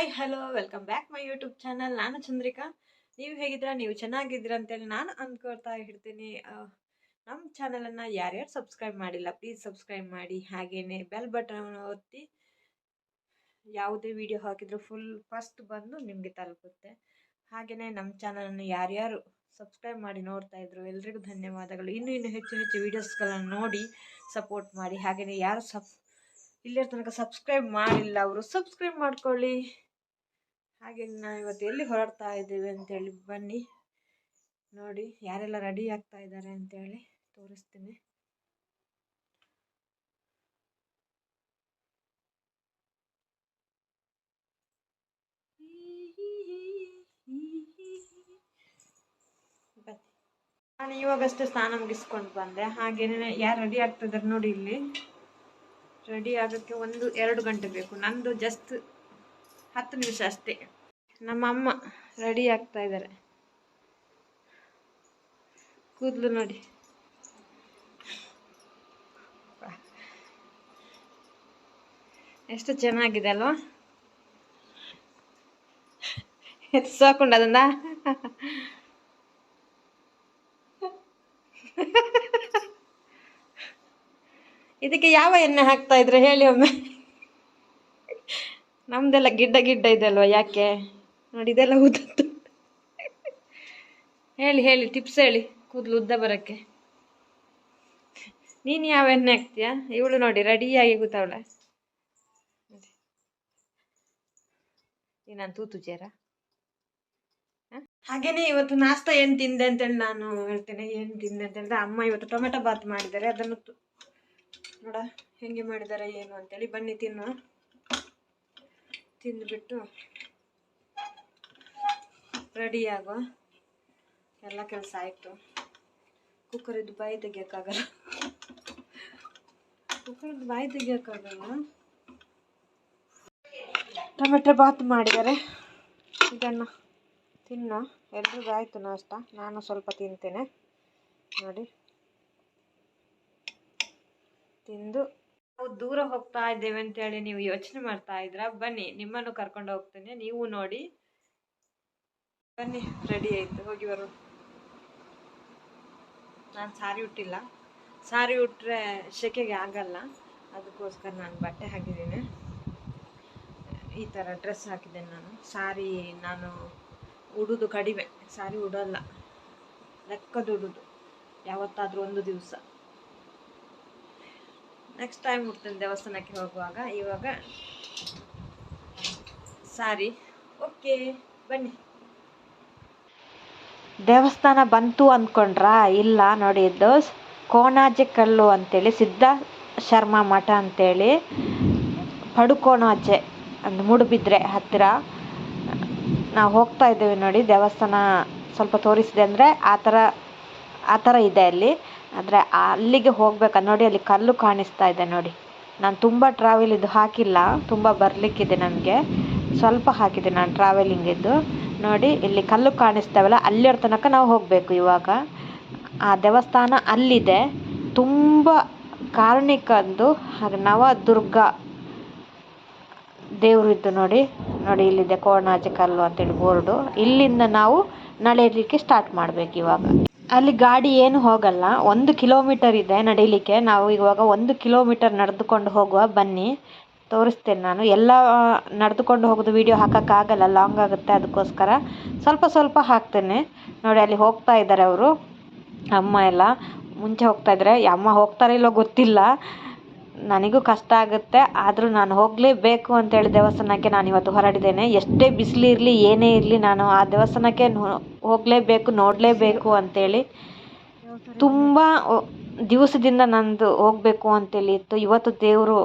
Hi hello welcome back my YouTube channel ನಾನು ಚಂದ್ರಿಕಾ. ನೀವು ಹೇಗಿದ್ದೀರಾ? ನೀವು ಚೆನ್ನಾಗಿದ್ದೀರಾ ಅಂತೇಳಿ ನಾನು ಅಂದ್ಕೊಳ್ತಾ ಇರ್ತೀನಿ. ನಮ್ಮ ಚಾನಲನ್ನು ಯಾರ್ಯಾರು ಸಬ್ಸ್ಕ್ರೈಬ್ ಮಾಡಿಲ್ಲ ಪ್ಲೀಸ್ ಸಬ್ಸ್ಕ್ರೈಬ್ ಮಾಡಿ. ಹಾಗೆಯೇ ಬೆಲ್ ಬಟನ್ ಒತ್ತಿ. ಯಾವುದೇ ವಿಡಿಯೋ ಹಾಕಿದ್ರು ಫುಲ್ ಫಸ್ಟ್ ಬಂದು ನಿಮಗೆ ತಲುಪುತ್ತೆ. ಹಾಗೆಯೇ ನಮ್ಮ ಚಾನಲನ್ನು ಯಾರ್ಯಾರು ಸಬ್ಸ್ಕ್ರೈಬ್ ಮಾಡಿ ನೋಡ್ತಾ ಇದ್ರು ಎಲ್ರಿಗೂ ಧನ್ಯವಾದಗಳು. ಇನ್ನೂ ಇನ್ನೂ ಹೆಚ್ಚು ಹೆಚ್ಚು ವೀಡಿಯೋಸ್ಗಳನ್ನು ನೋಡಿ ಸಪೋರ್ಟ್ ಮಾಡಿ. ಹಾಗೆಯೇ ಯಾರು ಸಬ್ ಇಲ್ಲಿಯ ತನಕ ಸಬ್ಸ್ಕ್ರೈಬ್ ಮಾಡಿಲ್ಲ, ಅವರು ಸಬ್ಸ್ಕ್ರೈಬ್ ಮಾಡ್ಕೊಳ್ಳಿ. ಹಾಗೆ ನಾವು ಇವತ್ತು ಎಲ್ಲಿ ಹೊರಡ್ತಾ ಇದ್ದೇವೆ ಅಂತೇಳಿ ಬನ್ನಿ. ನೋಡಿ, ಯಾರೆಲ್ಲ ರೆಡಿ ಆಗ್ತಾ ಇದ್ದಾರೆ ಅಂತೇಳಿ ತೋರಿಸ್ತೀನಿ. ಬನ್ನಿ. ನಾನು ಇವಾಗಷ್ಟೇ ಸ್ನಾನ ಮುಗಿಸ್ಕೊಂಡು ಬಂದೆ. ಹಾಗೇನೆ ಯಾರು ರೆಡಿ ಆಗ್ತಿದ್ದಾರೆ ನೋಡಿ ಇಲ್ಲಿ. ರೆಡಿ ಆಗೋಕ್ಕೆ ಒಂದು ಎರಡು ಗಂಟೆ ಬೇಕು. ನಂದು ಜಸ್ಟ್ ಹತ್ತು ನಿಮಿಷ ಅಷ್ಟೇ. ನಮ್ಮ ಅಮ್ಮ ರೆಡಿ ಆಗ್ತಾ ಇದ್ದಾರೆ ಕೂದಲು ನೋಡಿ. ಎಷ್ಟು ಚೆನ್ನಾಗಿದೆ ಅಲ್ವಾ? ಸಾಕೊಂಡು ಅದನ್ನ. ಇದಕ್ಕೆ ಯಾವ ಎಣ್ಣೆ ಹಾಕ್ತಾ ಇದ್ರೆ ಹೇಳಿ ಒಮ್ಮೆ. ನಮ್ದೆಲ್ಲ ಗಿಡ್ಡ ಗಿಡ್ಡ ಇದೆ ಅಲ್ವಾ ಯಾಕೆ? ನೋಡಿ ಇದೆಲ್ಲ ಉದ್ದದ್ದು. ಹೇಳಿ ಹೇಳಿ ಟಿಪ್ಸ್ ಹೇಳಿ ಕೂದಲು ಉದ್ದ ಬರೋಕ್ಕೆ. ನೀನು ಯಾವ ಎಣ್ಣೆ ಹಾಕ್ತೀಯಾ? ಇವಳು ನೋಡಿ ರೆಡಿಯಾಗಿ ಕೂತಾವಳೆ. ನಾನು ತೂತು ಚೇರ ಹಾಗೇನೆ ಇವತ್ತು ನಾಷ್ಟ ಏನು ತಿಂದೆ ಅಂತೇಳಿ ನಾನು ಹೇಳ್ತೇನೆ. ಏನು ತಿಂದೆ ಅಂತ ಹೇಳಿದ್ರೆ ಅಮ್ಮ ಇವತ್ತು ಟೊಮೆಟೊ ಬಾತ್ ಮಾಡಿದ್ದಾರೆ. ಅದನ್ನು ನೋಡ, ಹೆಂಗೆ ಮಾಡಿದ್ದಾರೆ ಏನು ಅಂತೇಳಿ ಬನ್ನಿ ತಿನ್ನುವ ತಿಂದುಬಿಟ್ಟು ರೆಡಿ ಆಗುವ ಎಲ್ಲ ಕೆಲಸ ಆಯಿತು. ಕುಕ್ಕರಿದ್ದು ಬಾಯಿ ತೆಗಿಯೋಕ್ಕಾಗಲ್ಲ. ಕುಕ್ಕರಿದ್ದು ಬಾಯಿ ತೆಗಿಯೋಕ್ಕಾಗಲ್ಲ. ಟೊಮೆಟೊ ಬಾತ್ ಮಾಡಿದ್ದಾರೆ. ಇದನ್ನು ತಿನ್ನು. ಎಲ್ರಿಗೂ ಆಯಿತು ನಾಷ್ಟ. ನಾನು ಸ್ವಲ್ಪ ತಿಂತೇನೆ. ನೋಡಿ. ತಿಂದು ನಾವು ದೂರ ಹೋಗ್ತಾ ಇದ್ದೇವೆ ಅಂತೇಳಿ ನೀವು ಯೋಚನೆ ಮಾಡ್ತಾ ಇದ್ರ? ಬನ್ನಿ, ನಿಮ್ಮನ್ನು ಕರ್ಕೊಂಡು ಹೋಗ್ತೇನೆ. ನೀವು ನೋಡಿ. ಬನ್ನಿ ರೆಡಿ ಆಯ್ತು. ಹೋಗಿ ಬರು. ನಾನು ಸಾರಿ ಉಟ್ಟಿಲ್ಲ. ಸಾರಿ ಉಟ್ರೆ ಸೆಕೆಗೆ ಆಗಲ್ಲ. ಅದಕ್ಕೋಸ್ಕರ ನಾನು ಬಟ್ಟೆ ಹಾಕಿದ್ದೀನಿ. ಈ ಥರ ಡ್ರೆಸ್ ಹಾಕಿದ್ದೇನೆ ನಾನು. ಸಾರಿ ನಾನು ಉಡೋದು ಕಡಿಮೆ. ಸಾರಿ ಉಡೋಲ್ಲ. ಲೆಕ್ಕದ ಉಡೋದು ಯಾವತ್ತಾದರೂ ಒಂದು ದಿವಸ. ನೆಕ್ಸ್ಟ್ ಟೈಮ್ ಉಡ್ತೇನೆ ದೇವಸ್ಥಾನಕ್ಕೆ ಹೋಗುವಾಗ ಇವಾಗ ಸಾರಿ. ಓಕೆ ಬನ್ನಿ. ದೇವಸ್ಥಾನ ಬಂತು ಅಂದ್ಕೊಂಡ್ರ ಇಲ್ಲ ನೋಡಿ, ದೋಸ್ ಕೋಣಾಜೆ ಕಲ್ಲು ಅಂತೇಳಿ, ಸಿದ್ಧ ಶರ್ಮ ಮಠ ಅಂತೇಳಿ ಪಡುಕೋಣಾಜೆ ಒಂದು ಮೂಡುಬಿದ್ರೆ ಹತ್ತಿರ ನಾವು ಹೋಗ್ತಾ ಇದ್ದೇವೆ ನೋಡಿ, ದೇವಸ್ಥಾನ ಸ್ವಲ್ಪ ತೋರಿಸಿದೆ ಅಂದರೆ ಆ ಥರ ಆ ಥರ ಇದೆ ಅಲ್ಲಿ. ಆದರೆ ಅಲ್ಲಿಗೆ ಹೋಗ್ಬೇಕು? ನೋಡಿ, ಅಲ್ಲಿ ಕಲ್ಲು ಕಾಣಿಸ್ತಾ ಇದೆ ನೋಡಿ. ನಾನು ತುಂಬ ಟ್ರಾವೆಲ್ ಇದು ಹಾಕಿಲ್ಲ. ತುಂಬ ಬರಲಿಕ್ಕಿದೆ ನನಗೆ. ಸ್ವಲ್ಪ ಹಾಕಿದೆ ನಾನು ಟ್ರಾವೆಲಿಂಗಿದ್ದು ನೋಡಿ, ಇಲ್ಲಿ ಕಲ್ಲು ಕಾಣಿಸ್ತಾವಲ್ಲ ಅಲ್ಲಿರ ತನಕ ನಾವು ಹೋಗಬೇಕು ಇವಾಗ. ಆ ದೇವಸ್ಥಾನ ಅಲ್ಲಿದೆ. ತುಂಬ ಕಾರಣಿಕಂದು ಹಾಗೆ ನವದುರ್ಗ ದೇವರಿದ್ದು ನೋಡಿ. ನೋಡಿ, ಇಲ್ಲಿದೆ ಕೋಣಾಜೆ ಕಲ್ಲು ಅಂತೇಳಿ ಬೋರ್ಡು ಇಲ್ಲಿಂದ ನಾವು ನಡೆಯಲಿಕ್ಕೆ ಸ್ಟಾರ್ಟ್ ಮಾಡಬೇಕು ಇವಾಗ. ಅಲ್ಲಿ ಗಾಡಿ ಏನು ಹೋಗಲ್ಲ. ಒಂದು ಕಿಲೋಮೀಟರ್ ಇದೆ ನಡಿಲಿಕ್ಕೆ. ನಾವು ಇವಾಗ ಒಂದು ಕಿಲೋಮೀಟರ್ ನಡೆದುಕೊಂಡು ಹೋಗುವ. ಬನ್ನಿ. ತೋರಿಸ್ತೇನೆ ನಾನು. ಎಲ್ಲ ನಡೆದುಕೊಂಡು ಹೋಗೋದು ವಿಡಿಯೋ ಹಾಕೋಕ್ಕಾಗಲ್ಲ. ಲಾಂಗ್ ಆಗುತ್ತೆ ಅದಕ್ಕೋಸ್ಕರ. ಸ್ವಲ್ಪ ಸ್ವಲ್ಪ ಹಾಕ್ತೇನೆ. ನೋಡಿ, ಅಲ್ಲಿ ಹೋಗ್ತಾ ಇದ್ದಾರೆ ಅವರು. ಅಮ್ಮ ಎಲ್ಲ. ಮುಂಚೆ ಹೋಗ್ತಾ ಇದ್ದಾರೆ. ಅಮ್ಮ ಹೋಗ್ತಾರೋ ಇಲ್ಲೋ ಗೊತ್ತಿಲ್ಲ. ನನಗೂ ಕಷ್ಟ ಆಗುತ್ತೆ, ಆದರೂ ನಾನು ಹೋಗಲೇಬೇಕು ಅಂತೇಳಿ ದೇವಸ್ಥಾನಕ್ಕೆ ನಾನು ಇವತ್ತು ಹೊರಟಿದ್ದೇನೆ. ಎಷ್ಟೇ ಬಿಸಿಲಿರಲಿ ಏನೇ ಇರಲಿ, ನಾನು ಆ ದೇವಸ್ಥಾನಕ್ಕೆ ಹೋಗಲೇಬೇಕು, ನೋಡಲೇಬೇಕು ಅಂತೇಳಿ ತುಂಬ ದಿವಸದಿಂದ ನಂದು ಹೋಗಬೇಕು ಅಂತೇಳಿ ಇತ್ತು. ಇವತ್ತು ದೇವರು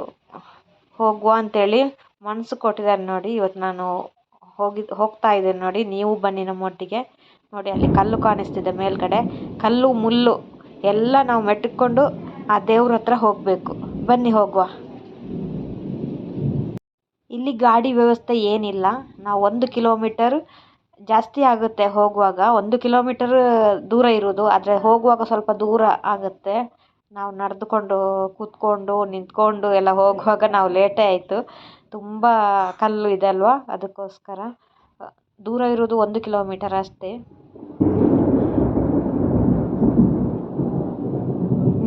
ಹೋಗುವ ಅಂತೇಳಿ ಮನಸ್ಸು ಕೊಟ್ಟಿದ್ದಾರೆ ನೋಡಿ. ಇವತ್ತು ನಾನು ಹೋಗಿ, ಹೋಗ್ತಾ ಇದ್ದೇನೆ ನೋಡಿ. ನೀವು ಬನ್ನಿ ನಮ್ಮೊಟ್ಟಿಗೆ ನೋಡಿ, ಅಲ್ಲಿ ಕಲ್ಲು ಕಾಣಿಸ್ತಿದೆ ಮೇಲ್ಗಡೆ. ಕಲ್ಲು ಮುಳ್ಳು ಎಲ್ಲ ನಾವು ಮೆಟ್ಟಿಕೊಂಡು ಆ ದೇವ್ರ ಹತ್ರ ಹೋಗಬೇಕು. ಬನ್ನಿ ಹೋಗುವ. ಇಲ್ಲಿ ಗಾಡಿ ವ್ಯವಸ್ಥೆ ಏನಿಲ್ಲ. ನಾವು ಒಂದು ಕಿಲೋಮೀಟರ್ ಜಾಸ್ತಿ ಆಗುತ್ತೆ ಹೋಗುವಾಗ. ಒಂದು ಕಿಲೋಮೀಟರ್ ದೂರ ಇರೋದು ಆದರೆ ಹೋಗುವಾಗ ಸ್ವಲ್ಪ ದೂರ ಆಗುತ್ತೆ. ನಾವು ನಡೆದುಕೊಂಡು, ಕೂತ್ಕೊಂಡು, ನಿಂತ್ಕೊಂಡು ಎಲ್ಲ ಹೋಗುವಾಗ ನಾವು ಲೇಟೇ ಆಯಿತು. ತುಂಬ ಕಲ್ಲು ಇದೆ ಅಲ್ವಾ? ಅದಕ್ಕೋಸ್ಕರ ದೂರ ಇರೋದು ಒಂದು ಕಿಲೋಮೀಟರ್ ಅಷ್ಟೇ.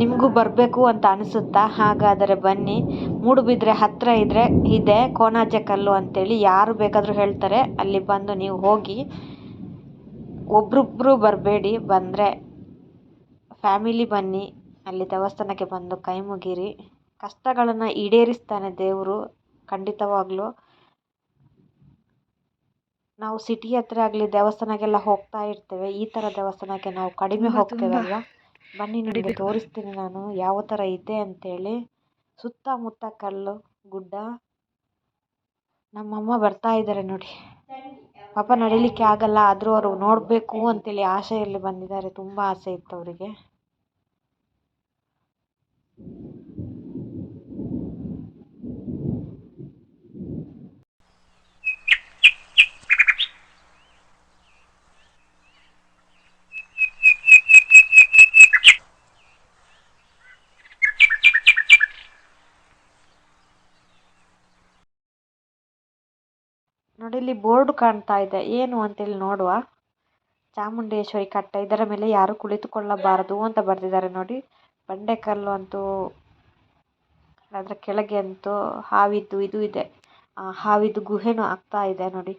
ನಿಮಗೂ ಬರಬೇಕು ಅಂತ ಅನಿಸುತ್ತಾ? ಹಾಗಾದರೆ ಬನ್ನಿ. ಮೂಡುಬಿದ್ರೆ ಹತ್ತಿರ ಇದ್ದರೆ ಇದೆ ಕೋಣಾಜೆ ಕಲ್ಲು ಅಂತೇಳಿ ಯಾರು ಬೇಕಾದರೂ ಹೇಳ್ತಾರೆ. ಅಲ್ಲಿ ಬಂದು ನೀವು ಹೋಗಿ ಒಬ್ರೊಬ್ಬರು ಬರಬೇಡಿ. ಬಂದರೆ ಫ್ಯಾಮಿಲಿ ಬನ್ನಿ. ಅಲ್ಲಿ ದೇವಸ್ಥಾನಕ್ಕೆ ಬಂದು ಕೈ ಮುಗಿರಿ. ಕಷ್ಟಗಳನ್ನು ಈಡೇರಿಸ್ತಾನೆ ದೇವರು ಖಂಡಿತವಾಗ್ಲೂ. ನಾವು ಸಿಟಿ ಹತ್ರ ಆಗಲಿ ದೇವಸ್ಥಾನಕ್ಕೆಲ್ಲ ಹೋಗ್ತಾ ಇರ್ತೇವೆ. ಈ ಥರ ದೇವಸ್ಥಾನಕ್ಕೆ ನಾವು ಕಡಿಮೆ ಹೋಗ್ತೇವಲ್ವ? ಬನ್ನಿ ನಿಮಗೆ ತೋರಿಸ್ತೀನಿ ನಾನು ಯಾವ ಥರ ಇದೆ ಅಂತೇಳಿ. ಸುತ್ತಮುತ್ತ ಕಲ್ಲು ಗುಡ್ಡ. ನಮ್ಮಮ್ಮ ಬರ್ತಾ ಇದ್ದಾರೆ ನೋಡಿ. ಪಾಪ ನಡಿಲಿಕ್ಕೆ ಆಗಲ್ಲ ಆದರೂ ಅವರು ನೋಡಬೇಕು ಅಂತೇಳಿ ಆಸೆಯಲ್ಲಿ ಬಂದಿದ್ದಾರೆ. ತುಂಬ ಆಸೆ ಇತ್ತು ಅವರಿಗೆ. ನೋಡಿ, ಇಲ್ಲಿ ಬೋರ್ಡ್ ಕಾಣ್ತಾ ಇದೆ. ಏನು ಅಂತ ಹೇಳಿ ನೋಡುವ. ಚಾಮುಂಡೇಶ್ವರಿ ಕಟ್ಟ. ಇದರ ಮೇಲೆ ಯಾರು ಕುಳಿತುಕೊಳ್ಳಬಾರದು ಅಂತ ಬರೆದಿದ್ದಾರೆ ನೋಡಿ. ಬಂಡೆಕಲ್ಲು ಅಂತೂ, ಅದರ ಕೆಳಗೆ ಅಂತೂ ಹಾವಿದ್ದು ಇದು ಇದೆ. ಹಾವಿದ್ದು ಗುಹೆನೂ ಆಗ್ತಾ ಇದೆ ನೋಡಿ.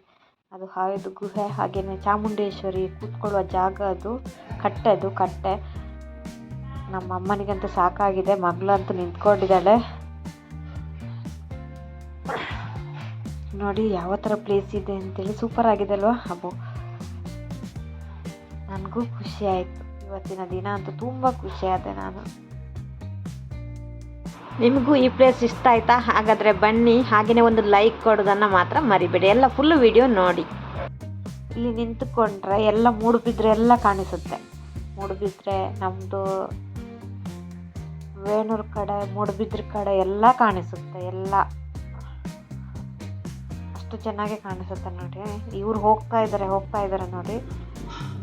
ಅದು ಹಾವಿದ್ದು ಗುಹೆ. ಹಾಗೆಯೇ ಚಾಮುಂಡೇಶ್ವರಿ ಕೂತ್ಕೊಳ್ಳುವ ಜಾಗ ಅದು, ಕಟ್ಟೆ ಅದು, ಕಟ್ಟೆ. ನಮ್ಮ ಅಮ್ಮನಿಗಂತೂ ಸಾಕಾಗಿದೆ. ಮಗಳಂತೂ ನಿಂತ್ಕೊಂಡಿದ್ದಾಳೆ. ನೋಡಿ ಯಾವ ಥರ ಪ್ಲೇಸ್ ಇದೆ ಅಂತೇಳಿ ಸೂಪರ್ ಆಗಿದೆ ಅಲ್ವಾ? ಅಬ್ಬೋ. ನನಗೂ ಖುಷಿ ಆಯಿತು. ಇವತ್ತಿನ ದಿನ ಅಂತೂ ತುಂಬ ಖುಷಿ ಆದೆ ನಾನು. ನಿಮಗೂ ಈ ಪ್ಲೇಸ್ ಇಷ್ಟ ಆಯ್ತಾ? ಹಾಗಾದರೆ ಬನ್ನಿ ಹಾಗೆಯೇ ಒಂದು ಲೈಕ್ ಕೊಡೋದನ್ನು ಮಾತ್ರ ಮರಿಬೇಡಿ. ಎಲ್ಲ ಫುಲ್ ವಿಡಿಯೋ ನೋಡಿ. ಇಲ್ಲಿ ನಿಂತುಕೊಂಡ್ರೆ ಎಲ್ಲ ಮೂಡುಬಿದ್ರೆ ಎಲ್ಲ ಕಾಣಿಸುತ್ತೆ. ಮೂಡುಬಿದ್ರೆ ನಮ್ಮದು ವೇಣೂರು ಕಡೆ, ಮೂಡುಬಿದ್ರೆ ಕಡೆ ಎಲ್ಲ ಕಾಣಿಸುತ್ತೆ, ಎಲ್ಲ. ಅಷ್ಟು ಚೆನ್ನಾಗಿ ಕಾಣಿಸುತ್ತೆ ನೋಡಿ. ಇವ್ರು ಹೋಗ್ತಾ ಇದ್ದಾರೆ ಹೋಗ್ತಾ ಇದ್ದಾರೆ ನೋಡಿ.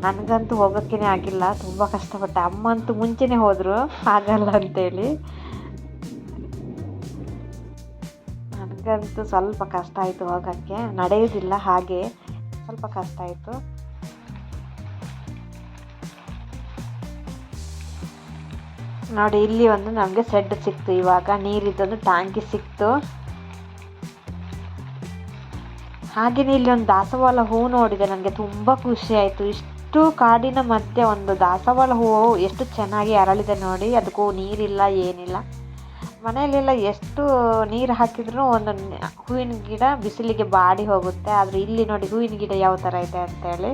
ನನಗಂತೂ ಹೋಗೋಕ್ಕೇ ಆಗಿಲ್ಲ, ತುಂಬ ಕಷ್ಟಪಟ್ಟೆ. ಅಮ್ಮಂತೂ ಮುಂಚೆನೇ ಹೋದರು, ಆಗಲ್ಲ ಅಂತೇಳಿ. ನನಗಂತೂ ಸ್ವಲ್ಪ ಕಷ್ಟ ಆಯಿತು ಹೋಗೋಕ್ಕೆ. ನಡೆಯೋದಿಲ್ಲ ಹಾಗೆ, ಸ್ವಲ್ಪ ಕಷ್ಟ ಆಯಿತು. ನೋಡಿ, ಇಲ್ಲಿ ಒಂದು ನಮಗೆ ಸೆಡ್ ಸಿಕ್ತು ಇವಾಗ. ನೀರಿದ್ದೊಂದು ಟ್ಯಾಂಕಿ ಸಿಕ್ತು. ಹಾಗೆಯೇ ಇಲ್ಲಿ ಒಂದು ದಾಸವಾಳ ಹೂ ನೋಡಿದೆ, ನನಗೆ ತುಂಬ ಖುಷಿ ಆಯಿತು. ಇಷ್ಟು ಕಾಡಿನ ಮಧ್ಯೆ ಒಂದು ದಾಸವಾಳ ಹೂವು ಎಷ್ಟು ಚೆನ್ನಾಗಿ ಅರಳಿದೆ ನೋಡಿ, ಅದಕ್ಕೂ ನೀರಿಲ್ಲ, ಏನಿಲ್ಲ. ಮನೆಯಲ್ಲೆಲ್ಲ ಎಷ್ಟು ನೀರು ಹಾಕಿದ್ರೂ ಒಂದು ಹೂವಿನ ಗಿಡ ಬಿಸಿಲಿಗೆ ಬಾಡಿ ಹೋಗುತ್ತೆ. ಆದರೆ ಇಲ್ಲಿ ನೋಡಿ ಹೂವಿನ ಗಿಡ ಯಾವ ಥರ ಇದೆ ಅಂತೇಳಿ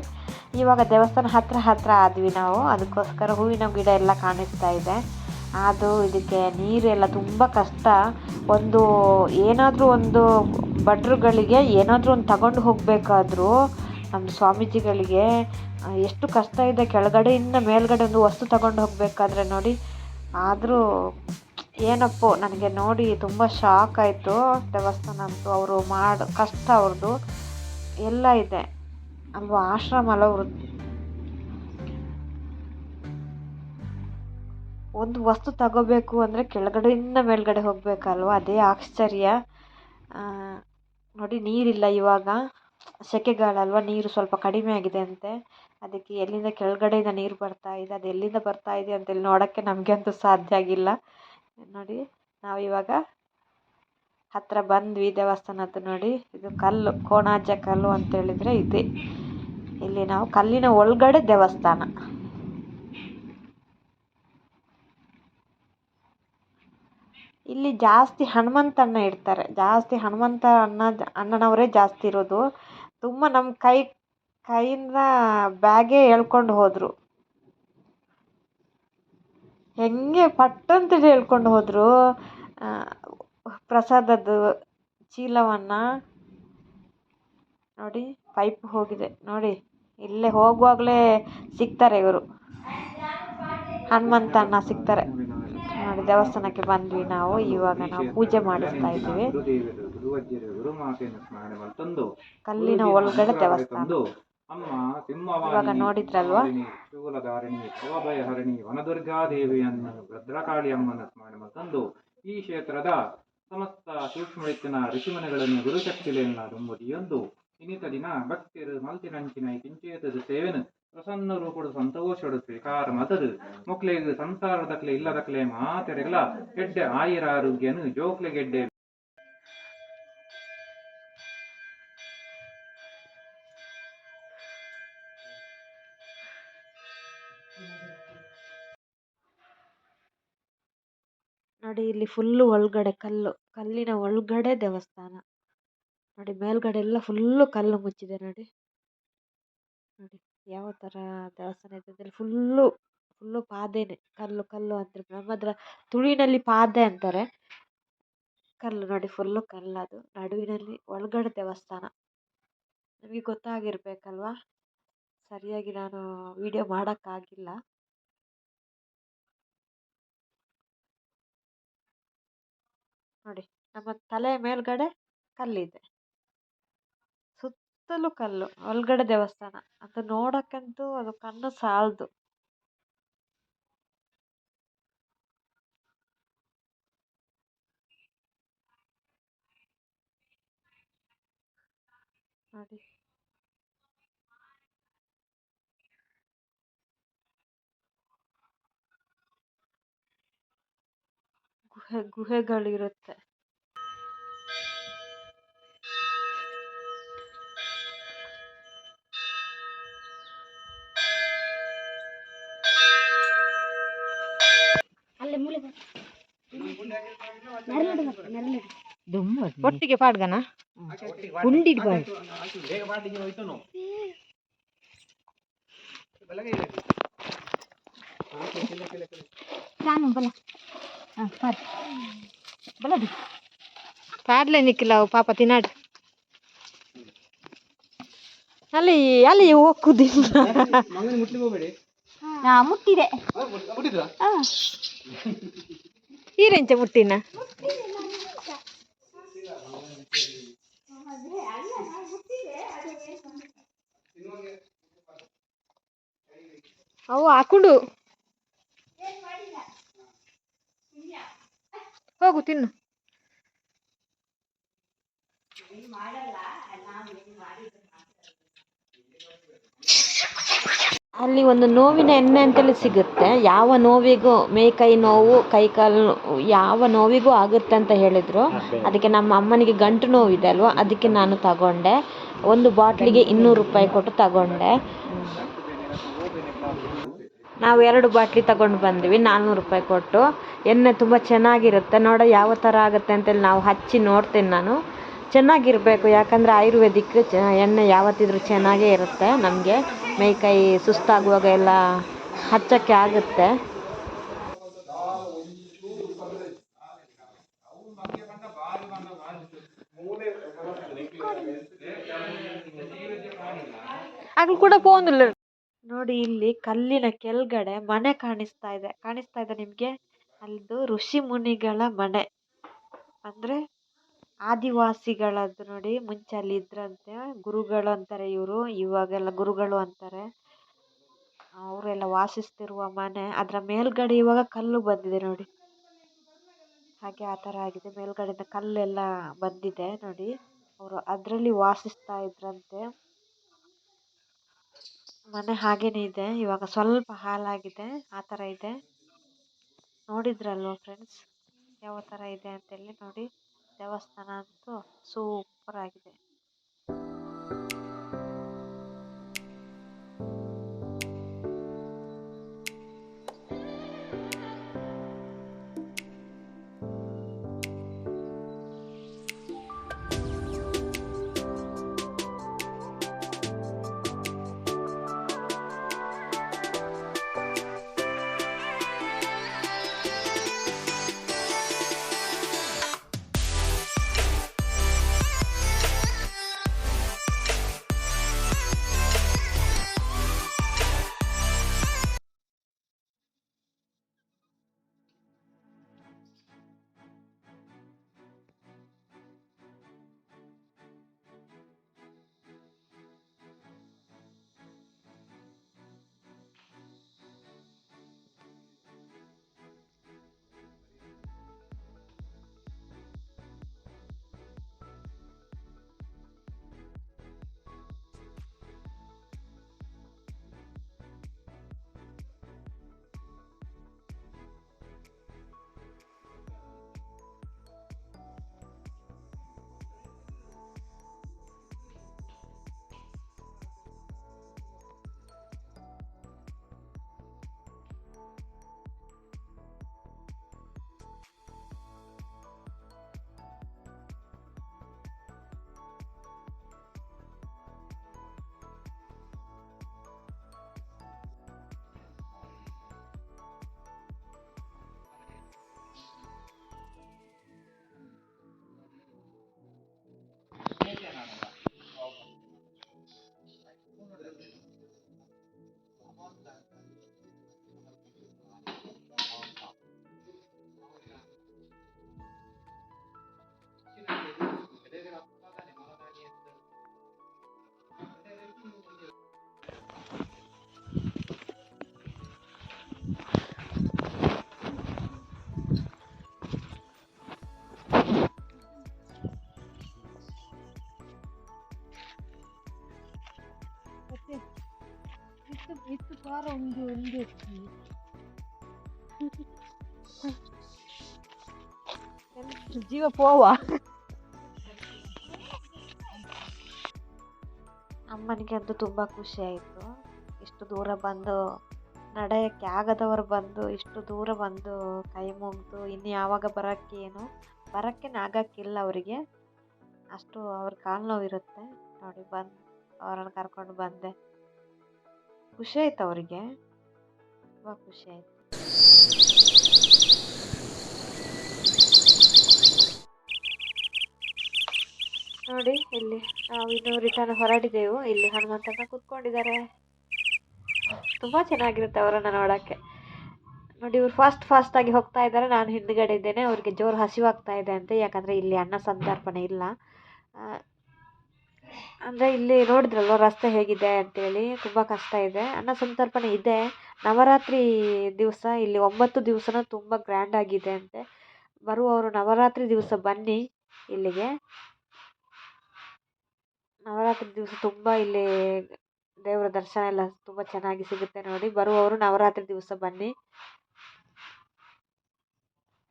ಇವಾಗ ದೇವಸ್ಥಾನ ಹತ್ತಿರ ಹತ್ತಿರ ಆದ್ವಿ ನಾವು, ಅದಕ್ಕೋಸ್ಕರ ಹೂವಿನ ಗಿಡ ಎಲ್ಲ ಕಾಣಿಸ್ತಾ ಇದೆ. ಅದು ಇದಕ್ಕೆ ನೀರೆಲ್ಲ ತುಂಬ ಕಷ್ಟ. ಒಂದು ಏನಾದರೂ ಒಂದು ಭಟ್ರುಗಳಿಗೆ ಏನಾದರೂ ಒಂದು ತಗೊಂಡು ಹೋಗಬೇಕಾದ್ರೂ ನಮ್ಮ ಸ್ವಾಮೀಜಿಗಳಿಗೆ ಎಷ್ಟು ಕಷ್ಟ ಇದೆ ಕೆಳಗಡೆಯಿಂದ ಮೇಲ್ಗಡೆ ಒಂದು ವಸ್ತು ತಗೊಂಡು ಹೋಗಬೇಕಾದ್ರೆ ನೋಡಿ. ಆದರೂ ಏನಪ್ಪೋ, ನನಗೆ ನೋಡಿ ತುಂಬ ಶಾಕ್ ಆಯಿತು. ದೇವಸ್ಥಾನ ಅವರು ಮಾಡಿ, ಕಷ್ಟ ಅವ್ರದ್ದು ಎಲ್ಲ ಇದೆ. ಅಲ್ವಾ ಆಶ್ರಮ ಅಲ್ಲ ಅವರು ಒಂದು ವಸ್ತು ತಗೋಬೇಕು ಅಂದರೆ ಕೆಳಗಡೆಯಿಂದ ಮೇಲ್ಗಡೆ ಹೋಗಬೇಕಲ್ವ? ಅದೇ ಆಶ್ಚರ್ಯ. ನೋಡಿ, ನೀರಿಲ್ಲ ಇವಾಗ. ಸೆಕೆಗಾಲಲ್ವ ನೀರು ಸ್ವಲ್ಪ ಕಡಿಮೆ ಆಗಿದೆ ಅಂತೆ. ಅದಕ್ಕೆ ಎಲ್ಲಿಂದ ಕೆಳಗಡೆಯಿಂದ ನೀರು ಬರ್ತಾ ಇದೆ, ಅದು ಎಲ್ಲಿಂದ ಬರ್ತಾ ಇದೆ ಅಂತೇಳಿ ನೋಡೋಕ್ಕೆ ನಮಗೆ ಅಂತೂ ಸಾಧ್ಯ ಆಗಿಲ್ಲ. ನೋಡಿ, ನಾವು ಇವಾಗ ಹತ್ತಿರ ಬಂದ್ವಿ ದೇವಸ್ಥಾನದ್ದು ನೋಡಿ. ಇದು ಕಲ್ಲು, ಕೋಣಾಜ ಕಲ್ಲು ಅಂತ ಹೇಳಿದರೆ ಇದೆ. ಇಲ್ಲಿ ನಾವು ಕಲ್ಲಿನ ಒಳಗಡೆ ದೇವಸ್ಥಾನ. ಇಲ್ಲಿ ಜಾಸ್ತಿ ಹನುಮಂತ ಅಣ್ಣ ಇಡ್ತಾರೆ ಜಾಸ್ತಿ ಹನುಮಂತ ಅಣ್ಣ, ಅಣ್ಣನವರೇ ಜಾಸ್ತಿ ಇರೋದು. ತುಂಬ ನಮ್ಮ ಕೈ, ಕೈಯಿಂದ ಬ್ಯಾಗೇ ಎಳ್ಕೊಂಡು ಹೋದರು. ಹೆಂಗೆ ಪಟ್ಟಂತೇಳಿ ಹೇಳ್ಕೊಂಡು ಹೋದರು. ಪ್ರಸಾದದ್ದು ಚೀಲವನ್ನು. ನೋಡಿ, ಪೈಪ್ ಹೋಗಿದೆ. ನೋಡಿ, ಇಲ್ಲೇ ಹೋಗುವಾಗಲೇ ಸಿಗ್ತಾರೆ ಇವರು. ಹನುಮಂತ ಅಣ್ಣ ಸಿಗ್ತಾರೆ. ದೇವಸ್ಥಾನಕ್ಕೆ ಬಂದ್ವಿ ನಾವು, ಇವಾಗ ನಾವು ಪೂಜೆ ಮಾಡಿಸ್ತಾ ಇದ್ದೀವಿ. ಕಲ್ಲಿನ ಒಳಗಡೆ ದೇವಸ್ಥಾನ. ಇವಾಗ ನೋಡಿದ್ರಲ್ವಾ? ವನದುರ್ಗಾದೇವಿಯನ್ನು ಭದ್ರಕಾಳಿ ಅಮ್ಮನ ಸ್ಮರಣೆ ತಂದು ಈ ಕ್ಷೇತ್ರದ ಸಮಸ್ತ ಸೂಕ್ಷ್ಮಳಿತ್ತಿನ ಋಷಿಮನೆಗಳನ್ನು ಗುರುಶಕ್ತಿಲೆನ್ನ ಎಂದು ಇನಿತ ದಿನ ಭಕ್ತಿರು ಮಲ್ತಿನಂಚಿನ ಕಿಂಚೇತದ ಸೇವೆನು ಪ್ರಸನ್ನ ರೂಪಡು ಸಂತೋಷಡು ಸ್ವೀಕಾರ ಮತದು ಮೊಕ್ಲೆಗ್ ಸಂಸಾರದಕ್ಲೆ ಇಲ್ಲದಕ್ಲೆ ಮಾತೆರೆಗಲ ಗೆಡ್ಡೆ ಆಯಿರ ಆರೋಗ್ಯನು ಜೋಕ್ಲೆ ಗೆಡ್ಡೆ. ನೋಡಿ, ಇಲ್ಲಿ ಫುಲ್ಲು ಒಳಗಡೆ ಕಲ್ಲು. ಕಲ್ಲಿನ ಒಳಗಡೆ ದೇವಸ್ಥಾನ. ನೋಡಿ, ಮೇಲ್ಗಡೆ ಎಲ್ಲ ಫುಲ್ಲು ಕಲ್ಲು ಮುಚ್ಚಿದೆ ನೋಡಿ. ನೋಡಿ. ಯಾವ ಥರ ದೇವಸ್ಥಾನ ಇದೆ ಅಂದರೆ ಫುಲ್ಲು ಫುಲ್ಲು ಪಾದೆನೇ. ಕಲ್ಲು ಕಲ್ಲು ಅಂದ್ರೆ ಬ್ರಹ್ಮದ್ರ ತುಳುವಿನಲ್ಲಿ ಪಾದೆ ಅಂತಾರೆ. ಕಲ್ಲು ನೋಡಿ ಫುಲ್ಲು ಕಲ್ಲು ಅದು. ನಡುವಿನಲ್ಲಿ ಒಳಗಡೆ ದೇವಸ್ಥಾನ. ನಿಮಗೆ ಗೊತ್ತಾಗಿರ್ಬೇಕಲ್ವಾ? ಸರಿಯಾಗಿ ನಾನು ವಿಡಿಯೋ ಮಾಡೋಕ್ಕಾಗಿಲ್ಲ. ನೋಡಿ, ನಮ್ಮ ತಲೆ ಮೇಲ್ಗಡೆ ಕಲ್ಲಿದೆ. ಸುತ್ತಲೂ ಕಲ್ಲು ಒಳಗಡೆ ದೇವಸ್ಥಾನ. ಅದು ನೋಡೋಕ್ಕಂತೂ ಅದು ಕಣ್ಣು ಸಾಲದು. ಗುಹೆ ಗುಹೆಗಳಿರುತ್ತೆ. ಒಟ್ಟಿಗೆ ಪಾಡ್ಗನ ಗುಂಡಿಡ್ ಬಾಯ್ ಬಲ ಬಲದು ಪಾಡ್ಲೆ ನಿಕ್ಕಿಲ್ಲ ಅವು ಪಾಪ ತಿನ್ನಾಡ್. ಅಲ್ಲಿ ಅಲ್ಲಿ ಹೋಗುದಿಲ್ಲ. ಮುಟ್ಟಿದೆ. ಈರೆಂಚ ಮುಟ್ಟಿನ? ಅವು ಹಾಕೊಂಡು. ಹೋಗು ತಿನ್ನು. ಅಲ್ಲಿ ಒಂದು ನೋವಿನ ಎಣ್ಣೆ ಅಂತಲೇ ಸಿಗುತ್ತೆ. ಯಾವ ನೋವಿಗೂ ಮೇಕೈ ನೋವು ಕೈಕಾಲು ನೋವು ಯಾವ ನೋವಿಗೂ ಆಗುತ್ತೆ ಅಂತ ಹೇಳಿದರು. ಅದಕ್ಕೆ ನಮ್ಮ ಅಮ್ಮನಿಗೆ ಗಂಟು ನೋವಿದೆ ಅಲ್ವಾ? ಅದಕ್ಕೆ ನಾನು ತಗೊಂಡೆ. ಒಂದು ಬಾಟ್ಲಿಗೆ ಇನ್ನೂರು ರೂಪಾಯಿ ಕೊಟ್ಟು ತಗೊಂಡೆ. ನಾವು ಎರಡು ಬಾಟ್ಲಿ ತಗೊಂಡು ಬಂದ್ವಿ ನಾನ್ನೂರು ರೂಪಾಯಿ ಕೊಟ್ಟು. ಎಣ್ಣೆ ತುಂಬ ಚೆನ್ನಾಗಿರುತ್ತೆ. ನೋಡೋ ಯಾವ ಥರ ಆಗುತ್ತೆ ಅಂತೇಳಿ ನಾವು ಹಚ್ಚಿ ನೋಡ್ತೇನೆ ನಾನು. ಚೆನ್ನಾಗಿರಬೇಕು ಯಾಕಂದರೆ ಆಯುರ್ವೇದಿಕ್ ಚ ಎಣ್ಣೆ ಯಾವತ್ತಿದ್ರೂ ಚೆನ್ನಾಗೇ ಇರುತ್ತೆ ನಮಗೆ. ಮೈಕೈ ಸುಸ್ತಾಗುವಾಗ ಎಲ್ಲ ಹಚ್ಚೋಕ್ಕೆ ಆಗುತ್ತೆ. ಆಗ್ಲೂ ಕೂಡ ಫೋನಿಲ್ಲ ನೋಡಿ ಇಲ್ಲಿ ಕಲ್ಲಿನ ಕೆಳಗಡೆ ಮನೆ ಕಾಣಿಸ್ತಾ ಇದೆ. ಕಾಣಿಸ್ತಾ ಇದೆ ನಿಮಗೆ? ಅಲ್ಲಿದು ಋಷಿ ಮುನಿಗಳ ಮನೆ. ಅಂದರೆ ಆದಿವಾಸಿಗಳದ್ದು ನೋಡಿ ಮುಂಚೆ ಅಲ್ಲಿ ಇದ್ರಂತೆ ಗುರುಗಳು ಅಂತಾರೆ ಇವರು, ಇವಾಗೆಲ್ಲ ಗುರುಗಳು ಅಂತಾರೆ. ಅವರೆಲ್ಲ ವಾಸಿಸ್ತಿರುವ ಮನೆ, ಅದರ ಮೇಲ್ಗಡೆ ಇವಾಗ ಕಲ್ಲು ಬಂದಿದೆ ನೋಡಿ. ಹಾಗೆ ಆ ಥರ ಆಗಿದೆ. ಮೇಲ್ಗಡೆಯಿಂದ ಕಲ್ಲೆಲ್ಲ ಬಂದಿದೆ ನೋಡಿ. ಅವರು ಅದರಲ್ಲಿ ವಾಸಿಸ್ತಾ ಇದ್ರಂತೆ. ಮನೆ ಹಾಗೇನೆ ಇದೆ. ಇವಾಗ ಸ್ವಲ್ಪ ಹಾಳಾಗಿದೆ. ಆ ಥರ ಇದೆ. ನೋಡಿದ್ರಲ್ವ ಫ್ರೆಂಡ್ಸ್ ಯಾವ ಥರ ಇದೆ ಅಂತೇಳಿ ನೋಡಿ. ದೇವಸ್ಥಾನ ಅಂತೂ ಸೂಪರ್ ಆಗಿದೆ ಇತ್ತು ಇತ್ತು ಪಾರ ಒಂದು ಒಂದು ಜೀವ ಪೋವ. ಅಮ್ಮನಿಗೆ ಅಂತೂ ತುಂಬ ಖುಷಿ ಆಯಿತು. ಇಷ್ಟು ದೂರ ಬಂದು, ನಡೆಯೋಕ್ಕೆ ಆಗದವರು ಬಂದು, ಇಷ್ಟು ದೂರ ಬಂದು ಕೈ ಮುಗಿದು, ಇನ್ನು ಯಾವಾಗ ಬರೋಕ್ಕೆ ಏನು? ಬರೋಕ್ಕೆ ಆಗಕ್ಕಿಲ್ಲ ಅವರಿಗೆ. ಅಷ್ಟು ಅವ್ರ ಕಾಲು ನೋವಿರುತ್ತೆ ನೋಡಿ ಬಂದು, ಅವ್ರನ್ನ ಕರ್ಕೊಂಡು ಬಂದೆ. ಖುಷಿ ಆಯ್ತು ಅವರಿಗೆ. ತುಂಬ ಖುಷಿ ಆಯಿತು. ನೋಡಿ, ಇಲ್ಲಿ ನಾವು ಇನ್ನು ರಿಟರ್ನ್ ಹೊರಟಿದ್ದೆವು ಇಲ್ಲಿ ಹನುಮಂತನ ಕೂತ್ಕೊಂಡಿದ್ದಾರೆ. ತುಂಬ ಚೆನ್ನಾಗಿರುತ್ತೆ ಅವರನ್ನು ನೋಡೋಕ್ಕೆ. ನೋಡಿ, ಇವ್ರು ಫಾಸ್ಟ್ ಫಾಸ್ಟಾಗಿ ಹೋಗ್ತಾ ಇದ್ದಾರೆ. ನಾನು ಹಿಂದ್ಗಡೆ ಇದ್ದೇನೆ. ಅವ್ರಿಗೆ ಜೋರು ಹಸಿವಾಗ್ತಾ ಇದೆ ಅಂತ. ಯಾಕಂದರೆ ಇಲ್ಲಿ ಅನ್ನ ಸಂತರ್ಪಣೆ ಇಲ್ಲ. ಅಂದರೆ ಇಲ್ಲಿ ನೋಡಿದ್ರಲ್ವ ರಸ್ತೆ ಹೇಗಿದೆ ಅಂತೇಳಿ, ತುಂಬ ಕಷ್ಟ ಇದೆ. ಅನ್ನ ಸಂತರ್ಪಣೆ ಇದೆ. ನವರಾತ್ರಿ ದಿವಸ ಇಲ್ಲಿ ಒಂಬತ್ತು ದಿವಸನೂ ತುಂಬ ಗ್ರ್ಯಾಂಡಾಗಿದೆ ಅಂತೆ. ಬರುವವರು ನವರಾತ್ರಿ ದಿವಸ ಬನ್ನಿ ಇಲ್ಲಿಗೆ. ನವರಾತ್ರಿ ದಿವಸ ತುಂಬ ಇಲ್ಲಿ ದೇವರ ದರ್ಶನ ಎಲ್ಲ ತುಂಬ ಚೆನ್ನಾಗಿ ಸಿಗುತ್ತೆ ನೋಡಿ. ಬರುವವರು ನವರಾತ್ರಿ ದಿವಸ ಬನ್ನಿ.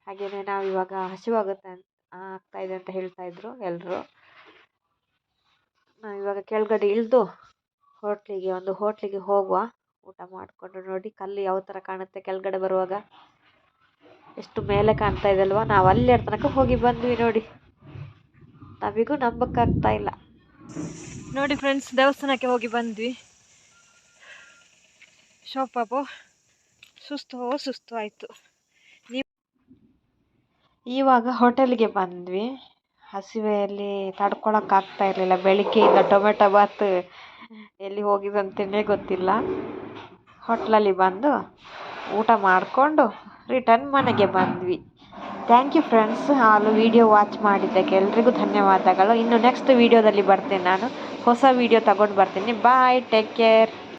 ಹಾಗೆಯೇ ನಾವು ಇವಾಗ ಹಸಿವಾಗುತ್ತೆ ಆಗ್ತಾ ಇದೆ ಅಂತ ಹೇಳ್ತಾ ಇದ್ರು ಎಲ್ಲರೂ ಇವಾಗ ಕೆಳಗಡೆ ಇಳಿದು ಹೋಟ್ಲಿಗೆ ಒಂದು ಹೋಟ್ಲಿಗೆ ಹೋಗುವ. ಊಟ ಮಾಡಿಕೊಂಡು ನೋಡಿ ಕಲ್ಲು ಯಾವ ಥರ ಕಾಣುತ್ತೆ ಕೆಳಗಡೆ ಬರುವಾಗ. ಎಷ್ಟು ಮೇಲೆ ಕಾಣ್ತಾ ಇದೆ ಅಲ್ವಾ? ನಾವು ಅಲ್ಲಿ ತನಕ ಹೋಗಿ ಬಂದ್ವಿ ನೋಡಿ. ನಮಗೂ ನಂಬಕ್ಕಾಗ್ತಾ ಇಲ್ಲ. ನೋಡಿ ಫ್ರೆಂಡ್ಸ್ ದೇವಸ್ಥಾನಕ್ಕೆ ಹೋಗಿ ಬಂದ್ವಿ. ಶೋಪಾಪು ಸುಸ್ತು ಸುಸ್ತು ಆಯಿತು. ನೀವು ಇವಾಗ ಹೋಟೆಲ್ಗೆ ಬಂದ್ವಿ. ಹಸಿವೆಯಲ್ಲಿ ತಡ್ಕೊಳಕ್ಕಾಗ್ತಾ ಇರಲಿಲ್ಲ. ಬೆಳಗ್ಗೆಯಿಂದ ಟೊಮೆಟೊ ಬಾತ್ ಎಲ್ಲಿ ಹೋಗಿದೆ ಅಂತಲೇ ಗೊತ್ತಿಲ್ಲ. ಹೋಟ್ಲಲ್ಲಿ ಬಂದು ಊಟ ಮಾಡಿಕೊಂಡು ರಿಟರ್ನ್ ಮನೆಗೆ ಬಂದ್ವಿ. ಥ್ಯಾಂಕ್ ಯು ಫ್ರೆಂಡ್ಸ್ ಹಾಲು ವಿಡಿಯೋ ವಾಚ್ ಮಾಡಿದ್ದಕ್ಕೆ ಎಲ್ರಿಗೂ ಧನ್ಯವಾದಗಳು. ಇನ್ನು ನೆಕ್ಸ್ಟ್ ವೀಡಿಯೋದಲ್ಲಿ ಬರ್ತೀನಿ ನಾನು. ಹೊಸ ವೀಡಿಯೋ ತಗೊಂಡು ಬರ್ತೀನಿ. Bye take care